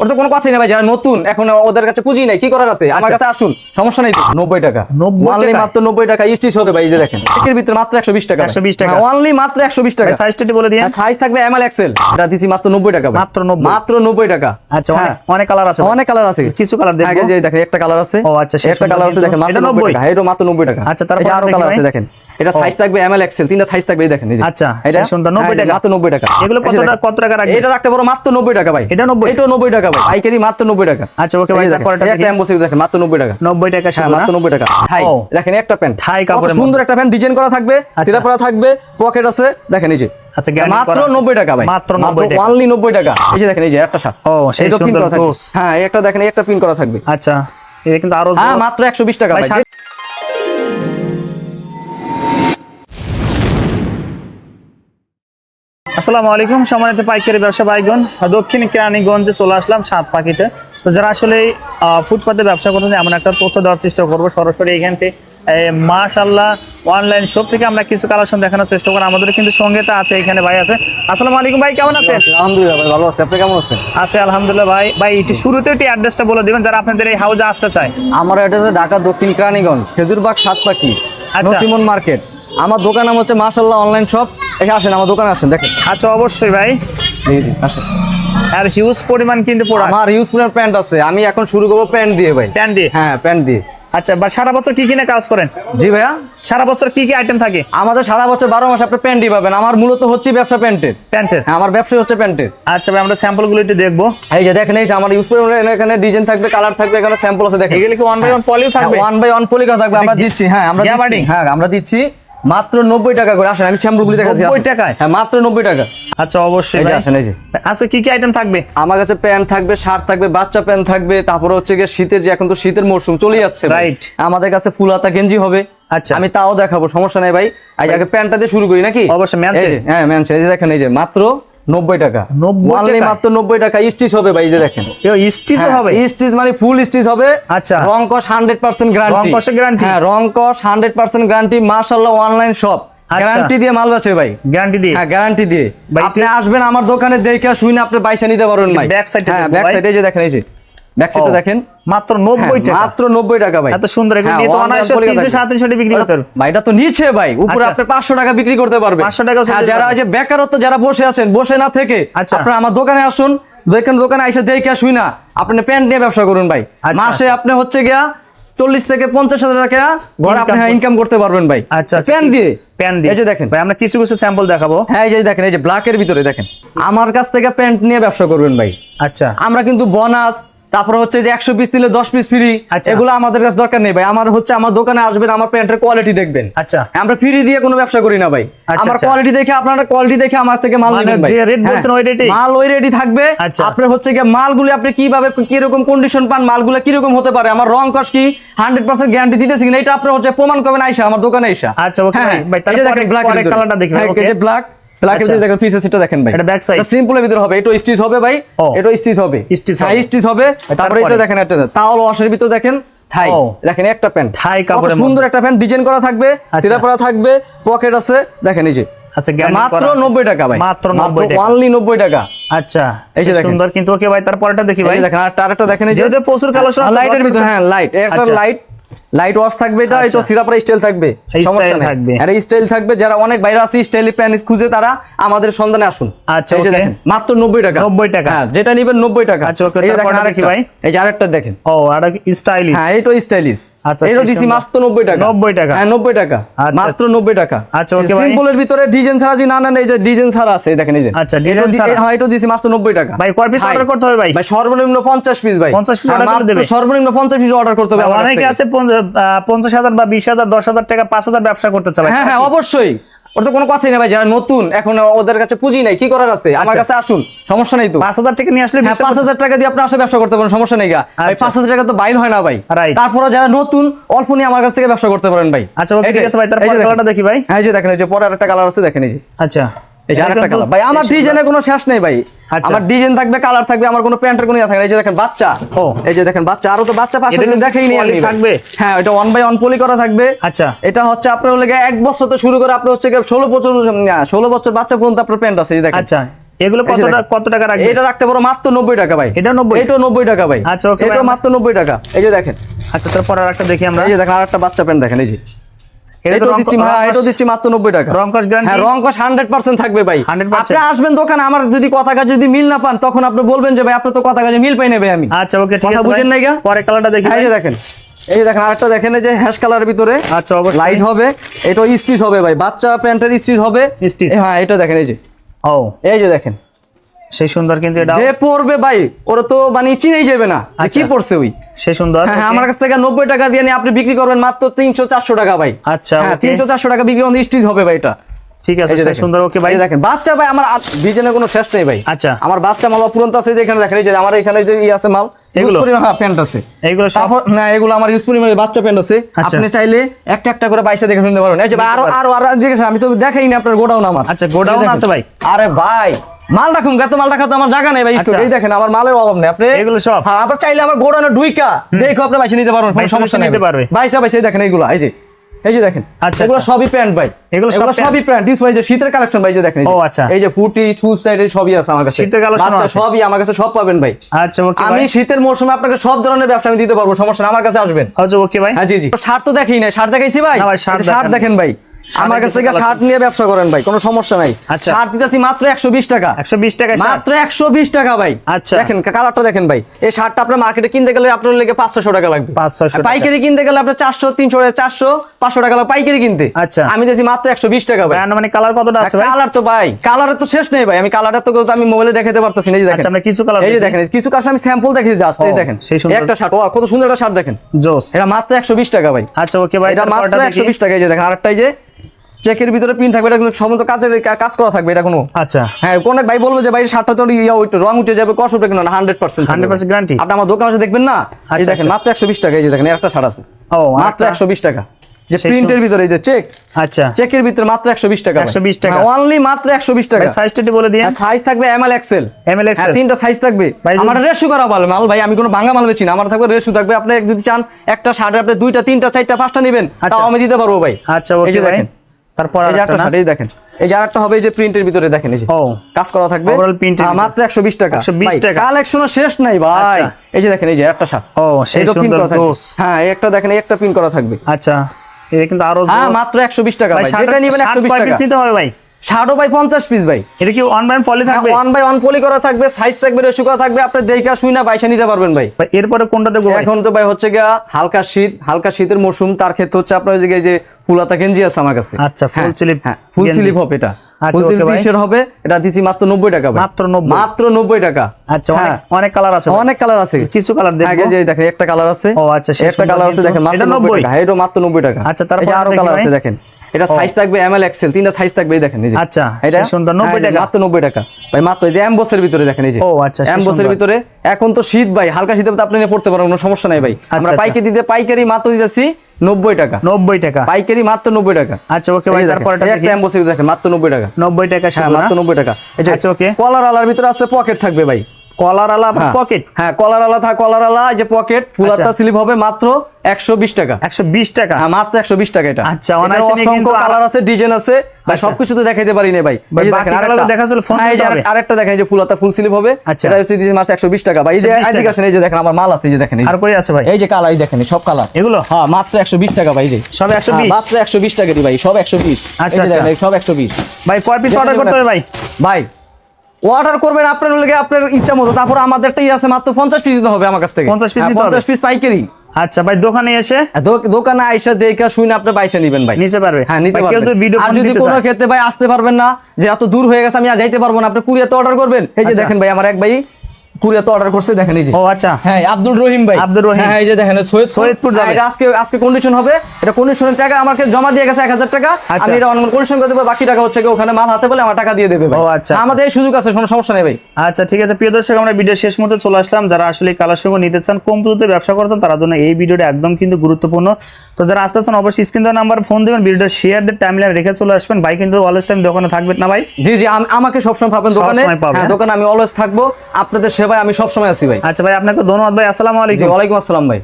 ওর তো কোনো কথাই নেই ভাই যারা নতুন এখন ওদের কাছে পুঁজি নাই কি করার আছে? আমার কাছে আসুন সমস্যা নেই নব্বই টাকা। 90 অনলি মাত্র নব্বই টাকা স্টিচ হবে ভাই যে দেখেন। একের ভিতরে মাত্র একশো বিশ টাকা 120 টাকা। অনলি মাত্র একশো বিশ টাকা। সাইজটা বলে দিন সাইজ থাকবে এম এল এক্সেল। এটা দিছি মাত্র নব্বই টাকা মাত্র মাত্র নব্বই টাকা। আচ্ছা অনেক- হ্যাঁ। অনেক কালার আছে। অনেক কালার আছে। কিছু দেখব। আগে যে দেখেন একটা কালার আছে। ও আচ্ছা, একটা কালার আছে। দেখেন মাত্র এটা 90 90 টাকা। এটা মাত্র 90 টাকা। আচ্ছা, তারপর আরও কালার আছে দেখেন। এটা। সাইজ থাকবে এম এল এক্সেল তিনটা সাইজ থাকবে দেখেন এই যে। আচ্ছা, এটা সেই 90 হ্যাঁ, টাকা। মাত্র 90 টাকা এগুলো কত টাকা- কত টাকা রাখবেন? এটা রাখতে পারো মাত্র 90 টাকা ভাই এটা 90? এটাও 90 টাকা ভাই পাইকারি মাত্র 90 টাকা আচ্ছা, ওকে ভাই, তারপর এটা একটা। এমবসি দেখেন মাত্র 90 টাকা নব্বই টাকা হ্যাঁ শুরু মাত্র 90 টাকা দেখেন একটা প্যান্ট কত সুন্দর একটা প্যান্ট ডিজাইন করা থাকবে আচ্ছা। সিরা করা থাকবে পকেট আছে দেখেন এই যে আচ্ছা, মাত্র করা আছে। 90 টাকা ভাই মাত্র 90 টাকা। অনলি 90 টাকা এই যে দেখেন এই যে একটা শার্ট ও, সেই সুন্দর করা থাকবে। জোস। হ্যাঁ একটা দেখেন একটা প্রিন্ট করা থাকবে আচ্ছা এটা কিন্তু আরও হ্যাঁ। মাত্র 120 টাকা ভাই, আসসালামু আলাইকুম সম্মানিত পাইকারি ব্যবসা ভাইগণ। দক্ষিণ কেরানীগঞ্জে চলে আসলাম সাত পাখিতে। তো যারা আসলে ফুটপাতে ব্যবসা করতেছে এমন একটা তথ্য দেওয়ার চেষ্টা করব সরাসরি এখান থেকে। মাশাল্লাহ অনলাইন শপ থেকে আমরা কিছু কালেকশন দেখানোর চেষ্টা করব। আমাদের কিন্তু সঙ্গে তো আছে এখানে ভাই আছে। আসসালামু আলাইকুম ভাই কেমন আছেন? আলহামদুলিল্লাহ ভাই ভালো আছি। আপনি কেমন আছেন? আছে আলহামদুলিল্লাহ ভাই। ভাই এটি শুরুতে একটি অ্যাড্রেসটা বলে দিবেন যারা আপনাদের এই হাউজে আসতে চায়। আমার অ্যাড্রেস ঢাকা দক্ষিণ কেরানীগঞ্জ খেজুরবাগ সাতপাখি আচ্ছা। নতিমন মার্কেট আমার দোকান নাম হচ্ছে মাশাল্লাহ অনলাইন শপ আসেন আমার দোকানে আসেন দেখেন। আচ্ছা অবশ্যই ভাই। আসেন। আর হিউজ পরিমাণ কিন্তু প্রোডাক্ট আমার ইউজফুলের প্যান্ট আছে। আমি এখন শুরু করব প্যান্ট দিয়ে ভাই। প্যান্ট দিয়ে? হ্যাঁ প্যান্ট দিয়ে। আচ্ছা বা সারা বছর কি কিনে কাজ করেন? জি ভাইয়া। সারা বছর কি কি আইটেম থাকে? আমাদের সারা বছর বারো মাস আপনি প্যান্টই পাবেন। আমার মূলত হচ্ছে ব্যবসা প্যান্টের প্যান্টের হ্যাঁ আমার ব্যবসা হচ্ছে প্যান্টের আচ্ছা ভাই আমরা স্যাম্পলগুলো একটু দেখব। এই যে দেখেন এই আমার ইউজ এখানে ডিজাইন থাকবে কালার থাকবে এখানে স্যাম্পল আছে দেখেন। এগুলো কি ওয়ান বাই ওয়ান পলিও থাকবে? ওয়ান বাই ওয়ান পলিকা থাকবে আমরা দিচ্ছি। হ্যাঁ আমরা হ্যাঁ আমরা দিচ্ছি। মাত্র নব্বই টাকা করে। আসেন আমি স্যাম্পলগুলি দেখাচ্ছি 90 আসেন। টাকায়? হ্যাঁ মাত্র নব্বই টাকা। আচ্ছা অবশ্যই এই যে আসেন এই যে। আচ্ছা কি কি আইটেম থাকবে? আমার কাছে প্যান্ট থাকবে শার্ট থাকবে বাচ্চা প্যান্ট থাকবে তারপরে হচ্ছে গিয়ে শীতের যে এখন তো শীতের মরশুম চলে যাচ্ছে রাইট আমাদের কাছে ফুল হাতা গেঞ্জি হবে। আচ্ছা। আমি তাও দেখাবো সমস্যা নাই ভাই। আগে প্যান্টটা দিয়ে শুরু করি নাকি? অবশ্যই, ম্যাম হ্যাঁ ম্যাম এই যে দেখেন এই যে মাত্র নব্বই টাকা। 90 মাত্র নব্বই টাকা। স্টিচ হবে ভাই যে দেখেন। স্টিচ হবে? স্টিচ মানে ফুল স্টিচ হবে। আচ্ছা। রং কস হান্ড্রেড পার্সেন্ট গ্যারান্টি রং guarantee? হ্যাঁ রং কস হান্ড্রেড পার্সেন্ট গ্যারান্টি মার্শাল্লাহ অনলাইন শপ। গ্যারান্টি দিয়ে মাল বেচে ভাই। গ্যারান্টি দিয়ে? হ্যাঁ গ্যারান্টি দিয়ে। আপনি আসবেন আমার দোকানে দেখে শুনে আপনি বাইসা নিতে পারবেন ভাই। ব্যাক সাইড হ্যাঁ ব্যাক। সাইডে যে দেখেন এই যে। দেখেন। মাত্র হ্যাঁ, টাকা। মাত্র নব্বই টাকা ভাই। এত সুন্দর এগুলো হ্যাঁ, নিয়ে তো টাকা বিক্রি করতে পারবে। ভাই এটা তো নিচে ভাই। উপরে আচ্ছা। আপনি পাঁচশো টাকা বিক্রি করতে পারবে। 500 হ্যাঁ, যারা যে বেকারত্ব যারা বসে আছেন বসে না থেকে আচ্ছা। আপনারা আমার দোকানে আসুন। দেখেন দোকানে এসে দেখে শুই না। আপনি প্যান্ট নিয়ে ব্যবসা করুন ভাই। আচ্ছা, মাসে আপনি হচ্ছে গিয়া চল্লিশ থেকে পঞ্চাশ হাজার টাকা ঘরে আপনি ইনকাম করতে পারবেন ভাই। আচ্ছা আচ্ছা। প্যান্ট দিয়ে। প্যান্ট দিয়ে। এই যে দেখেন। ভাই আমরা কিছু কিছু স্যাম্পল দেখাবো। হ্যাঁ এই যে দেখেন এই যে ব্ল্যাকের ভিতরে দেখেন। আমার কাছ থেকে প্যান্ট নিয়ে ব্যবসা করবেন ভাই। আচ্ছা। আমরা কিন্তু বোনাস তারপর হচ্ছে যে একশো পিস নিলে দশ পিস ফ্রি আচ্ছা। এগুলো আমাদের কাছে দরকার নেই ভাই আমার হচ্ছে আমার দোকানে আসবেন আমার প্যান্টের কোয়ালিটি দেখবেন আচ্ছা আমরা ফ্রি দিয়ে কোনো ব্যবসা করি না ভাই আচ্ছা, আমার আচ্ছা। কোয়ালিটি দেখে আপনারা কোয়ালিটি দেখে আমার থেকে মাল মানে নেবেন ভাই হ্যাঁ, বলছেন ওই rate-এই? মাল ওই রেডি থাকবে আচ্ছা। আপনার হচ্ছে গিয়ে মালগুলি আপনি কীভাবে কীরকম কন্ডিশন পান মালগুলো কীরকম হতে পারে আমার রং কস কি হান্ড্রেড পার্সেন্ট গ্যারান্টি দিতেছি কিনা এটা আপনার হচ্ছে প্রমাণ করবেন আইসা আমার দোকানে আইসা আচ্ছা, ভাই। তারপরে-? যে ব্ল্যাক ব্ল্যাক আচ্ছা। দেখেন পিসের সেটা দেখেন ভাই এটা back side? সিম্পলের ভিতরে হবে এটা স্টিচ হবে ভাই এটা স্টিচ হবে হ্যাঁ হবে। স্টিচ হবে তারপরে এটা দেখেন একটা তাওয়াল ওয়াশের ভিতরে দেখেন থাই দেখেন একটা প্যান্ট থাই কাপড়ের সুন্দর একটা প্যান্ট ডিজাইন করা থাকবে আচ্ছা। সিরা করা থাকবে পকেট আছে দেখেন এই যে আচ্ছা মাত্র করা আছে। নব্বই টাকা ভাই মাত্র 90 টাকা। অনলি নব্বই টাকা আচ্ছা এই যে দেখেন। সুন্দর কিন্তু ওকে ভাই তারপরটা দেখি ভাই দেখেন আর আরেকটা দেখেন এই যে প্রচুর কালেকশন লাইটের ভিতরে হ্যাঁ লাইট একটা আচ্ছা। লাইট লাইট ওয়াশ থাকবে এটা এটা আচ্ছা। সিরাপের স্টাইল থাকবে সমস্যা থাকবে। এটা স্টাইল থাকবে যারা অনেক বাইরে আছে স্টাইল প্যান্ট খুঁজে তারা আমাদের সন্ধানে আসুন আচ্ছা, এই দেখেন মাত্র 90 টাকা 90 টাকা। হ্যাঁ যেটা নেবেন 90 টাকা আচ্ছা, যে দেখেন আরেকটা ভাই। এই যে আরেকটা দেখেন ও আর স্টাইলিশ হ্যাঁ এইটা স্টাইলিশ আচ্ছা, এটা দিছি মাত্র 90 টাকা 90 টাকা। হ্যাঁ 90 টাকা আচ্ছা। মাত্র 90 টাকা আচ্ছা, okay ভাই। সিম্পলের ভিতরে ডিজাইন ছাড়া যে না না এই যে ডিজাইন ছাড়া আছে এই দেখেন এই যে আচ্ছা, এটা দি- ছাড়া। হ্যাঁ এটা দিছি মাত্র 90 টাকা ভাই, কয় পিস অর্ডার করতে হবে ভাই? ভাই সর্বনিম্ন 50 পিস ভাই 50 piece হ্যাঁ, order করে দেবে? সর্বনিম্ন 50 পিস অর্ডার করতে হবে অনেকে আছে পঞ্চাশ হাজার বা বিশ হাজার দশ হাজার টাকা পাঁচ হাজার ব্যবসা করতে হ্যাঁ হ্যাঁ অবশ্যই। তো কোনো কথাই নেই ভাই যারা নতুন এখন ওদের কাছে পুঁজি নাই কি করার আছে? আমার আচ্ছা। কাছে আসুন সমস্যা নেই তো। পাঁচ হাজার টাকা নিয়ে আসলে হ্যাঁ পাঁচ হাজার টাকা দিয়ে আপনি আসলে ব্যবসা করতে পারেন সমস্যা নেই গা। আচ্ছা। পাঁচ হাজার টাকা তো হয় না ভাই। তারপরে যারা নতুন অল্প নিয়ে আমার কাছ থেকে ব্যবসা করতে পারেন ভাই। আচ্ছা, ঠিক আছে ভাই, তারপর। কালারটা দেখি ভাই। হ্যাঁ যে দেখেন এই যে পরে আরেকটা কালার আছে দেখেন এই যে। আচ্ছা। এই যে আরেকটা কালার ভাই আমার ডিজাইনে কোনো শেষ নেই ভাই। আচ্ছা। আমার ডিজাইন থাকবে কালার থাকবে আমার কোনো প্যান্টের কোনো ইয়ে থাকে এই যে দেখেন বাচ্চা। ও। এই যে দেখেন বাচ্চা আরও তো বাচ্চা পাশে এটা কিন্তু কিন্তু দেখেই নি poly থাকবে? হ্যাঁ এটা ওয়ান বাই ওয়ান পলি করা থাকবে। আচ্ছা। এটা হচ্ছে আপনার হলে এক বছর তো শুরু করে আপনার হচ্ছে বছর ষোলো বছর বাচ্চা পর্যন্ত আপনার প্যান্ট আছে এই দেখেন। আচ্ছা। এগুলো কত টাকা এটা রাখতে পারো মাত্র নব্বই টাকা ভাই। এটা 90? এটাও নব্বই টাকা ভাই। আচ্ছা, এটা মাত্র নব্বই টাকা। এই যে দেখেন। আচ্ছা তারপর আর একটা দেখি আমরা। এই যে দেখেন আর একটা বাচ্চা প্যান্ট দেখেন এই যে। এটা দিচ্ছি হ্যাঁ এটাও দিচ্ছি মাত্র নব্বই টাকা। রং হ্যাঁ রং হান্ড্রেড পার্সেন্ট থাকবে ভাই। আপনি আসবেন দোকানে আমার যদি কথা কাজে যদি মিল না পান তখন আপনি বলবেন যে ভাই আপনার তো কথা কাজে মিল পাই নেবে আমি। আচ্ছা ওকে ঠিক আছে বুঝেন? পরে কালারটা দেখি দেখেন এই যে দেখেন আরেকটা দেখেন এই যে হ্যাশ কালারের ভিতরে। আচ্ছা লাইট হবে এটা স্টিচ হবে ভাই। বাচ্চা প্যান্টের স্টিচ হবে। হ্যাঁ এটা দেখেন এই যে। ও। এই যে দেখেন। সেই সুন্দর কিন্তু এটা যে পড়বে ভাই ওরা তো মানে চিনেই যাবে না যে কি আচ্ছা। পড়ছে ওই সেই সুন্দর হ্যাঁ হ্যাঁ আমার কাছ থেকে নব্বই টাকা দিয়ে আপনি বিক্রি করবেন মাত্র তিনশো চারশো টাকা ভাই আচ্ছা, হ্যাঁ। তিনশো চারশো টাকা বিক্রি করলে স্টিচ হবে ভাই এটা ঠিক আছে। সুন্দর ওকে ভাই দেখেন বাচ্চা ভাই আমার ডিজাইনের কোনো শেষ নেই ভাই আচ্ছা। আমার বাচ্চা মাল অপুরন্ত আছে যে এখানে দেখেন এই যে আমার এখানে যে ই আছে মাল এগুলো? প্যান্ট আছে এইগুলো সব না এগুলো আমার ইউজ পরিমাণে বাচ্চা প্যান্ট আছে আচ্ছা। আপনি চাইলে একটা একটা করে বাইসে দেখে শুনতে পারবেন এই যে আরও আরও আরও আমি তো দেখাই না আপনার গোডাউন আমার আচ্ছা, গোডাউন আছে ভাই? আরে ভাই মাল রাখুন এত মাল রাখা তো আমার জায়গা নেই ভাই আচ্ছা। এই দেখেন আমার মালের অভাব নেই আপনি এগুলো সব? হ্যাঁ আবার চাইলে আমার গোডাউনে ডুইকা দেখো আপনি বাইসে নিতে পারবেন কোনো সমস্যা নেই নিতে পারবে। বাইসা বাইসে দেখেন এইগুলো এই যে এই যে দেখেন আচ্ছা, এগুলো আচ্ছা। সবই প্যান্ট ভাই এগুলো সব সবই প্যান্ট দিস ভাই যে শীতের কালেকশন ভাই যে দেখেন ও, আচ্ছা। এই যে ফুটি সুপ সাইড সবই আছে আমার কাছে শীতের বাচ্চা আছে? সবই আমার কাছে সব পাবেন ভাই আচ্ছা ওকে আমি শীতের মৌসুমে আপনাকে সব ধরনের ব্যবসা আমি দিতে পারব সমস্যা আমার কাছে আসবেন আচ্ছা ওকে ভাই হ্যাঁ জি জি শার্ট তো দেখি না শার্ট দেখাইছি ভাই না ভাই, শার্ট দেখান। ভাই আমার কাছ থেকে শার্ট নিয়ে ব্যবসা করেন ভাই কোনো সমস্যা নাই। আচ্ছা। শার্ট দিতেছি মাত্র একশো বিশ টাকা। একশো বিশ টাকা মাত্র একশো বিশ টাকা ভাই। আচ্ছা। দেখেন কালারটা দেখেন ভাই। এই শার্টটা আপনার মার্কেটে কিনতে গেলে আপনার লেগে পাঁচশো টাকা লাগবে। 500 আর টাকা। পাইকারি কিনতে গেলে আপনার চারশো তিনশো চারশো পাঁচশো টাকা লাগবে পাইকারি কিনতে। আচ্ছা। আমি দিয়েছি মাত্র একশো বিশ টাকা ভাই। মানে কালার কতটা আছে ভাই? কালার তো ভাই কালারের তো শেষ নেই ভাই। আমি কালারের তো আমি মোবাইলে দেখাতে পারতেছি না এই দেখেন। আচ্ছা, আমরা কিছু কালার এই যে দেখেন কিছু কাজ আমি স্যাম্পল দেখেছি জাস্ট এই দেখেন। সেই সুন্দর। একটা শার্ট ও কত সুন্দর একটা শার্ট দেখেন। জোস। এটা মাত্র একশো বিশ টাকা ভাই। আচ্ছা ওকে ভাই এটা মাত্র একশো। বিশ টাকা এই যে দেখেন আরেকটাই যে চেকের ভিতরে প্রিন্ট থাকবে এটা কিন্তু সমস্ত কাজের কাজ করা থাকবে এটা কোনো। আচ্ছা। হ্যাঁ কোন এক ভাই বলবে যে ভাই শার্টটা তো ইয়া ওইটা রং উঠে যাবে কষ্ট উঠে কিনা হান্ড্রেড পার্সেন্ট 100% guarantee? আপনি আমার দোকানে এসে দেখবেন না? এই আচ্ছা, দেখেন আচ্ছা। মাত্র একশো বিশ টাকা এই যে দেখেন একটা শার্ট আছে। ও মাত্র একশো বিশ টাকা। যে প্রিন্টের ভিতরে এই যে চেক আচ্ছা। চেকের ভিতরে মাত্র একশো বিশ টাকা 120 টাকা। অনলি মাত্র একশো বিশ টাকা। ভাই সাইজটা বলে দিন সাইজ থাকবে M L XL ML XL তিনটা সাইজ থাকবে। আমার রেশু করা ভালো মাল ভাই আমি কোনো ভাঙা মাল বেচি না। আমার থাকবে রেশু থাকবে আপনি যদি চান একটা শার্ট আপনি দুইটা তিনটা চারটা পাঁচটা নেবেন আচ্ছা। তাও আমি দিতে পারব ভাই। আচ্ছা ওকে দেখেন। তারপর এই একটা শার্ট এই দেখেন। এই যে আরেকটা হবে এই যে প্রিন্টের ভিতরে দেখেন এই যে। ও। কাজ করা থাকবে। ওভারঅল ভিতরে। মাত্র একশো বিশ টাকা। 120 টাকা। কালেকশনও শেষ নাই ভাই। আচ্ছা। এই যে দেখেন এই যে একটা শার্ট। ও সেই সুন্দর জোস। হ্যাঁ এই একটা দেখেন এই একটা প্রিন্ট করা থাকবে। আচ্ছা। এটা কিন্তু আরও হ্যাঁ মাত্র একশো বিশ টাকা ভাই যেটা নেবেন একশো বিশ পিস টাকা। নিতে হবে ভাই? শার্টও ভাই পঞ্চাশ পিস ভাই। এটা কি ওয়ান বাই থাকবে? ওয়ান বাই ওয়ান পলি করা থাকবে সাইজ থাকবে রেশু করা থাকবে আপনি দেখা শুই না বাইসা নিতে পারবেন ভাই। এরপরে কোনটা দেখব এখন তো ভাই হচ্ছে গিয়া হালকা শীত হালকা শীতের মৌসুম তার ক্ষেত্রে হচ্ছে আপনার ওই যে ফুলাতা গেঞ্জি আছে আমার কাছে। আচ্ছা, হ্যাঁ, হ্যাঁ ফুল স্লিপ হবে এটা। আচ্ছা, ফুল স্লিপ। টি-শার্ট হবে এটা দিছি মাত্র নব্বই টাকা ভাই। মাত্র 90 মাত্র নব্বই টাকা। আচ্ছা অনেক হ্যাঁ, অনেক কালার আছে অনেক কালার আছে। কিছু কালার আগে যে দেখেন একটা কালার আছে। ও, আচ্ছা, একটা কালার আছে কিন্তু। দেখেন মাত্র 90 90 টাকা। হ্যাঁ, এটা মাত্র 90 টাকা। আচ্ছা, তারপর আরও কালার আছে দেখেন। এটা সাইজ থাকবে এম এল এক্সেল তিনটা সাইজ থাকবে দেখেন এই যে। আচ্ছা, এটা? সুন্দর, 90 হ্যাঁ, টাকা। মাত্র 90 টাকা। ভাই মাত্র এই যে এমবসের ভিতরে দেখেন এই যে। ও, আচ্ছা, এমবসের ভিতরে। এখন তো শীত ভাই হালকা শীতে তো আপনি নিয়ে পড়তে পারেন কোনো সমস্যা নাই ভাই। আমরা আচ্ছা। পাইকারি দিতে পাইকারি মাত্র দিতেছি 90 টাকা। নব্বই টাকা। পাইকারি মাত্র 90 টাকা। আচ্ছা ওকে ভাই তারপর একটা এমবসের দেখেন মাত্র 90 টাকা নব্বই টাকা হ্যাঁ মাত্র 90 টাকা। যে আচ্ছা, okay। কলার আলার ভিতরে আছে পকেট থাকবে ভাই। কলার হ্যাঁ। পকেট? হ্যাঁ কলার আলা থাক কলার আলা এই যে পকেট ফুলাতা আচ্ছা। স্লিপ হবে মাত্র 120 টাকা। একশো বিশ টাকা? হ্যাঁ মাত্র 120 টাকা এটা। আচ্ছা, অসংখ্য কালার আছে ডিজাইন আছে। ভাই আচ্ছা। সবকিছু তো দেখাইতে পারি না ভাই। ভাই, এই যে বাকি দেখেন আরেকটা। হ্যাঁ, যে দেখেন ফুলাতা ফুল স্লিপ হবে। আচ্ছা। এটা হচ্ছে 120 টাকা। ভাই এই যে এদিকে আসেন এই যে দেখেন আমার মাল আছে এই যে দেখেন আর কই আছে ভাই? এই যে কালার এই দেখেন সব কালার এগুলো? হ্যাঁ মাত্র 120 টাকা ভাই যে। সব 120? হ্যাঁ, মাত্র 120 টাকা দি ভাই সব 120 আচ্ছা, এই যে দেখেন, আচ্ছা। এই সব 120 ভাই কয় পিস অর্ডার করতে হবে ভাই? ভাই অর্ডার করবেন আপনার লগে আপনার ইচ্ছা মতো। তারপর আমাদের আমাদেরটাই আছে মাত্র 50 পিস দিতে হবে আমার কাছ থেকে 50 পিস পঞ্চাশ হবে? 50 পিস পাইকারি। আচ্ছা ভাই দোকানে এসে? দোকানে আইসা দেখে শুনে আপনি বাইসা নিবেন ভাই। নিতে পারবে? হ্যাঁ নিতে কেউ ভিডিও আর যদি কোনো ক্ষেত্রে ভাই আসতে পারবেন না যে এত দূর হয়ে গেছে আমি আর যাইতে পারব না। আপনি কুরিয়াতে অর্ডার করবেন। এই যে আচ্ছা। দেখেন ভাই আমার এক ভাই কুরিয়াতে অর্ডার করছে দেখেন এই যে। ও আচ্ছা। হ্যাঁ আব্দুল রহিম ভাই। আব্দুল রহিম। হ্যাঁ এই যে দেখেন সৈয়দপুর। যাবে। এটা আজকে আজকে কন্ডিশন হবে এটা কন্ডিশনের টাকা আমাকে জমা দিয়ে গেছে 1000 টাকা। আচ্ছা। আমি এটা অনলাইন কন্ডিশন করে দেবো বাকি টাকা হচ্ছে কি ওখানে মাল হাতে আমার টাকা দিয়ে দেবে ভাই। ও, আচ্ছা, আচ্ছা। আমাদের এই সুযোগ আছে কোনো সমস্যা নেই ভাই। আচ্ছা ঠিক আছে। প্রিয় দর্শক আমরা ভিডিও শেষ মুহূর্তে চলে আসলাম। যারা আসলে কালার সঙ্গে নিতে চান কম পুঁজিতে ব্যবসা করতেন তার জন্য এই ভিডিওটা একদম কিন্তু গুরুত্বপূর্ণ। তো যারা আসতে চান অবশ্যই স্ক্রিন দেওয়া নাম্বার ফোন দেবেন ভিডিওটা শেয়ার দিয়ে টাইম রেখে চলে আসবেন। ভাই কিন্তু অলওয়েজ টাইম দোকানে থাকবেন না ভাই? জি জি আমাকে সবসময় পাবেন দোকানে। হ্যাঁ। দোকানে আমি অলওয়েজ থাকব। আপনাদের সেবায় আমি সবসময় আছি ভাই। আচ্ছা ভাই আপনাকে ধন্যবাদ ভাই আসসালামু আলাইকুম। ওয়ালাইকুম আসসালাম ভাই।